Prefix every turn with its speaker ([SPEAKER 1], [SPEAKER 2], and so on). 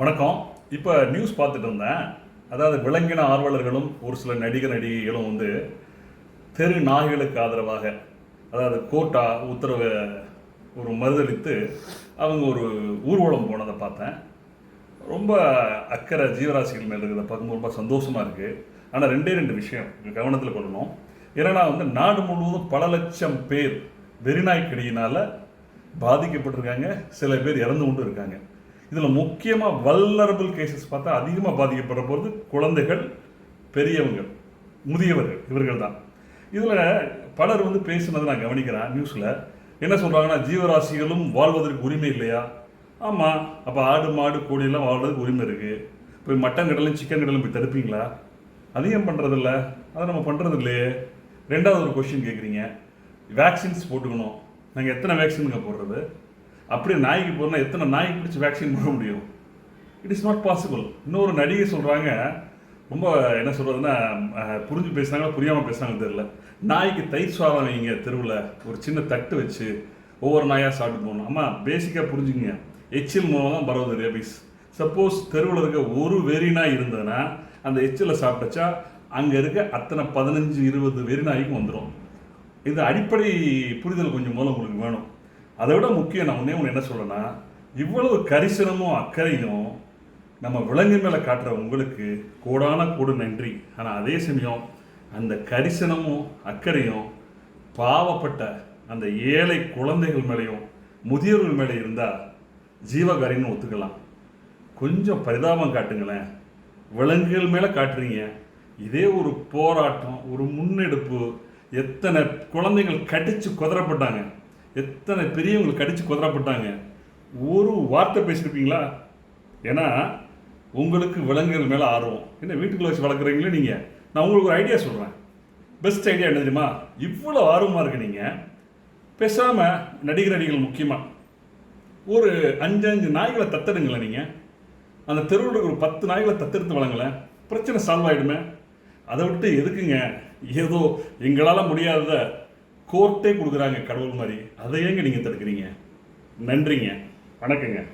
[SPEAKER 1] வணக்கம். இப்போ நியூஸ் பார்த்துட்டு இருந்தேன். அதாவது விலங்கின ஆர்வலர்களும் ஒரு சில நடிகர் நடிகைகளும் வந்து தெரு நாய்களுக்கு ஆதரவாக அதாவது கோட்டா உத்தரவு ஒரு மறுதளித்து அவங்க ஒரு ஊர்வலம் போனதை பார்த்தேன். ரொம்ப அக்கறை ஜீவராசிகள் மேலே இருக்கிறத பார்க்கும்போது ரொம்ப சந்தோஷமாக இருக்குது ஆனால் ரெண்டே ரெண்டு விஷயம் கவனத்தில் கொள்ளணும். ஏன்னா வந்து நாடு முழுவதும் பல லட்சம் பேர் வெறிநாய்க்கடியினால் பாதிக்கப்பட்டிருக்காங்க. சில பேர் இறந்து கொண்டு இருக்காங்க. இதில் முக்கியமாக வல்லரபிள் கேசஸ் பார்த்தா அதிகமாக பாதிக்கப்படுற போகிறது குழந்தைகள் பெரியவங்க முதியவர்கள் இவர்கள் தான் இதில் பலர் வந்து பேசுனதை நான் கவனிக்கிறேன் நியூஸில் என்ன சொல்கிறாங்கன்னா ஜீவராசிகளும் வாழ்வதற்கு உரிமை இல்லையா? ஆமாம் அப்போ ஆடு மாடு கோழியெல்லாம் வாழ்றதுக்கு உரிமை இருக்குது போய் மட்டன் கடலும் சிக்கன் கடலும் போய் தடுப்பீங்களா? அதையும் பண்ணுறதில்ல அதை நம்ம பண்ணுறது இல்லையே. ரெண்டாவது ஒரு கொஷின் கேட்குறீங்க வேக்சின்ஸ் போட்டுக்கணும். நாங்கள் எத்தனை வேக்சினுங்க போடுறது? அப்படியே நாய்க்கு போனால் எத்தனை நாய்க்கு பிடிச்சி வேக்சின் போட முடியும்? இட் இஸ் நாட் பாசிபிள் இன்னொரு நடிகை சொல்கிறாங்க ரொம்ப என்ன சொல்கிறதுன்னா புரிஞ்சு பேசுனாங்களா புரியாமல் பேசுனாங்க தெரியல. நாய்க்கு தயிர் சாதம் வைங்க தெருவில் ஒரு சின்ன தட்டு வச்சு ஒவ்வொரு நாயாக சாப்பிட்டு போகணும். ஆமாம் பேசிக்காக புரிஞ்சுங்க எச்சில் மூலமாக தான் பரவுது ரேபிஸ் சப்போஸ் தெருவில் இருக்க ஒரு வெறி நாய் இருந்ததுன்னா அந்த எச்சிலை சாப்பிட்டச்சா அங்கே இருக்க அத்தனை பதினஞ்சு இருபது வெறி நாய்க்கும் வந்துடும் இது அடிப்படை புரிதல் கொஞ்சம் மூலம் உங்களுக்கு வேணும். அதை விட முக்கியம் நான் ஒன்றே ஒன்று என்ன சொல்லணும்னா இவ்வளவு கரிசனமும் அக்கறையும் நம்ம விலங்கு மேலே காட்டுற உங்களுக்கு கோடான கூடு நன்றி. ஆனால் அதே சமயம் அந்த கரிசனமும் அக்கறையும் பாவப்பட்ட அந்த ஏழை குழந்தைகள் மேலேயும் முதியோர்கள் மேலே இருந்தால் ஜீவகாரின்னு ஒத்துக்கலாம். கொஞ்சம் பரிதாபம் காட்டுங்களேன். விலங்குகள் மேலே காட்டுறீங்க. இதே ஒரு போராட்டம் ஒரு முன்னெடுப்பு எத்தனை குழந்தைகள் கடித்து குதறப்பட்டாங்க. எத்தனை பெரியவங்களுக்கு கடிச்சு குதிரப்பட்டாங்க ஒரு வார்த்தை பேசியிருப்பீங்களா? ஏன்னா உங்களுக்கு விலங்குகள் மேலே ஆர்வம். என்ன வீட்டுக்குள்ளே வச்சு வளர்க்குறீங்களே நீங்கள் நான் உங்களுக்கு ஒரு ஐடியா சொல்கிறேன் பெஸ்ட் ஐடியா என்ன தெரியுமா? இவ்வளோ ஆர்வமாக இருக்கு நீங்கள் பேசாமல் நடிகர் நடிகள் முக்கியமாக ஒரு அஞ்சு அஞ்சு நாய்களை தத்தெடுங்களேன் நீங்கள் அந்த தெருவில் இருக்கிற ஒரு பத்து நாய்களை தத்தெடுத்து வளங்களேன் பிரச்சனை சால்வ் ஆகிடுமே அதை விட்டு எதுக்குங்க? ஏதோ எங்களால் முடியாததை கோர்ட்டே கொடுக்குறாங்க கடவுள் மாதிரி. அதை ஏங்க நீங்கள் தடுக்கிறீங்க. நன்றிங்க. வணக்கங்க.